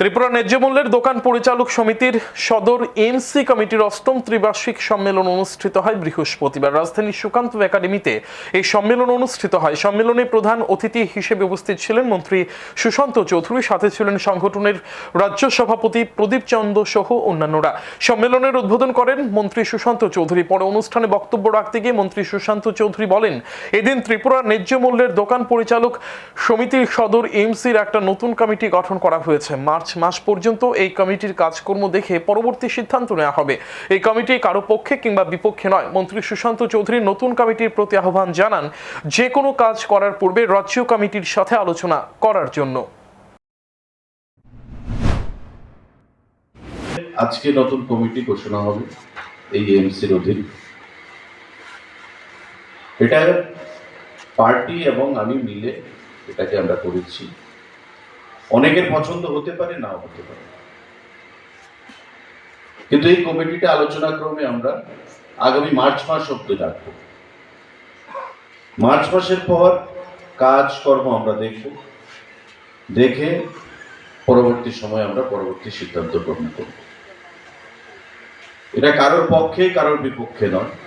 ত্রিপুরা ন্যায্য মূল্যের দোকান পরিচালক সমিতির সদর এমসি কমিটির অষ্টম ত্রিবার্ষিক সম্মেলন অনুষ্ঠিত হয় বৃহস্পতিবার। রাজধানীর সুকান্ত একাডেমিতে এই সম্মেলন অনুষ্ঠিত হয়। সম্মেলনে প্রধান অতিথি হিসেবে উপস্থিত ছিলেন মন্ত্রী সুশান্ত চৌধুরী, সাথে ছিলেন সংগঠনের রাজ্য সভাপতি প্রদীপ চন্দ সহ অন্যান্যরা। সম্মেলনের উদ্বোধন করেন মন্ত্রী সুশান্ত চৌধুরী। পরে অনুষ্ঠানে বক্তব্য রাখতে গিয়ে মন্ত্রী সুশান্ত চৌধুরী বলেন, এদিন ত্রিপুরা ন্যায্য মূল্যের দোকান পরিচালক সমিতির সদর এমসির একটা নতুন কমিটি গঠন করা হয়েছে। মার্চ মাস পর্যন্ত এই কমিটির কাজকর্ম দেখে পরবর্তী সিদ্ধান্ত নেওয়া হবে। এই কমিটি কারও পক্ষে কিংবা বিপক্ষে নয়। মন্ত্রী সুশান্ত চৌধুরী নতুন কমিটির প্রতি আহ্বান জানান, যে কোনো কাজ করার পূর্বে রাজ্য কমিটির সাথে আলোচনা করার জন্য। আজকে নতুন কমিটি ঘোষণা হবে, এই এমসির অধীন। এটা পার্টি এবং আমি মিলে এটাকে আমরা করেছি। অনেকের পছন্দ হতে পারে, নাও হতে পারে। কিন্তু এই কমিটিটা আলোচনা ক্রমে আমরা আগামী মার্চ মাস অব্দি রাখব। মার্চ মাসের পর কাজকর্ম আমরা দেখব। দেখে পরবর্তী সময় আমরা পরবর্তী সিদ্ধান্ত গ্রহণ করব। এটা কারোর পক্ষে, কারোর বিপক্ষে নয়।